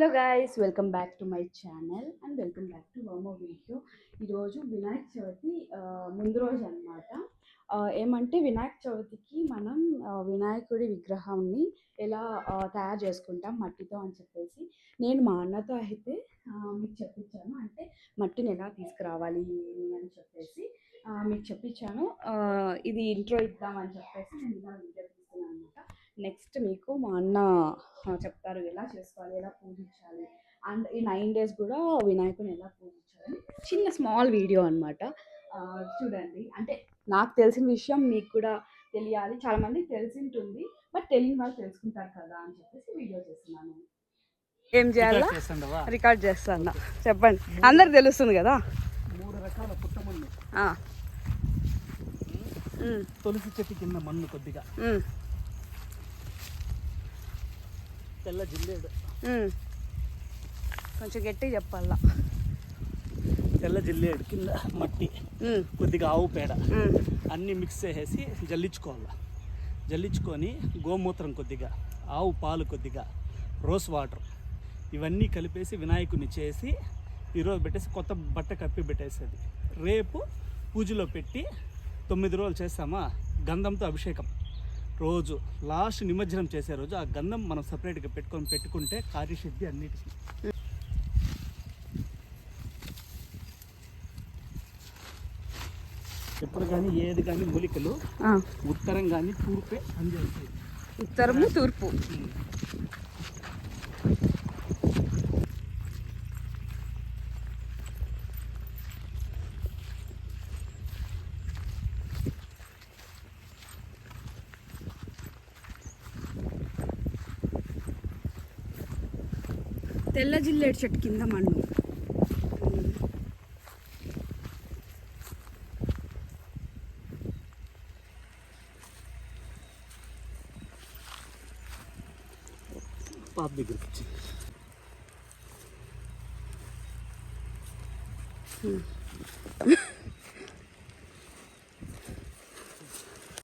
Hello guys welcome back to my channel and welcome back to వమో video ఈరోజు వినాయక చవితి ముందు రోజు అనమాట ఏమంటే వినాయక చవితికి మనం వినాయకుడి విగ్రహాన్ని ఎలా తయారు చేసుకుంటాం మట్టితో అని చెప్పేసి. నేను మా అన్నతో అయితే మీకు చెప్పించాను. అంటే మట్టిని ఎలా తీసుకురావాలి ఏమి అని చెప్పేసి. మీకు చెప్పించాను. ఇది ఇంట్రో ఇద్దామని చెప్పేసి నేను ఇలా వీడియో నెక్స్ట్ మీకు మా అన్న చెప్తారు ఎలా చేసుకోవాలి ఎలా పూజించాలి. అండ్ ఈ నైన్ డేస్ కూడా వినాయకుని ఎలా పూజించాలని. చిన్న స్మాల్ వీడియో అనమాట చూడండి. అంటే నాకు తెలిసిన విషయం మీకు కూడా తెలియాలి. చాలా మందికి తెలిసి ఉంటుంది బట్ తెలియని వాళ్ళు తెలుసుకుంటారు కదా అని చెప్పేసి వీడియో చేస్తున్నాను. ఏం చేయాలా? రికార్డ్ చేస్తాను? చెప్పండి. అందరికి తెలుస్తుంది కదా? మూడు రకాల పుట్టమన్ను. తులసి చెట్టు కింద మన్ను కొద్దిగా. తెల్ల జిల్లేడు. కొంచెం గట్టిగా చెప్పాలా? తెల్ల జిల్లేడు కింద మట్టి కొద్దిగా ఆవు పేడ. అన్నీ మిక్స్ చేసేసి జల్లించుకోవాలి. జల్లించుకొని గోమూత్రం కొద్దిగా ఆవు పాలు కొద్దిగా రోస్ వాటర్ ఇవన్నీ కలిపేసి వినాయకుని చేసి ఈరోజు పెట్టేసి కొత్త బట్ట కప్పి పెట్టేసేది. రేపు పూజలో పెట్టి తొమ్మిది రోజులు చేస్తామా? గంధంతో అభిషేకం. రోజు లాస్ట్ నిమజ్జనం చేసే రోజు ఆ గంధం మనం సపరేట్గా పెట్టుకొని పెట్టుకుంటే కార్యసిద్ధి అన్నిటికీ. ఎప్పుడు కానీ ఏది కానీ మూలికలు ఉత్తరం కానీ తూర్పే పనిచేస్తాయి ఉత్తరము తూర్పు. తెల్ల జిల్లేడు చెట్టు కింద మన్ను. పాప దగ్గరికి వచ్చి.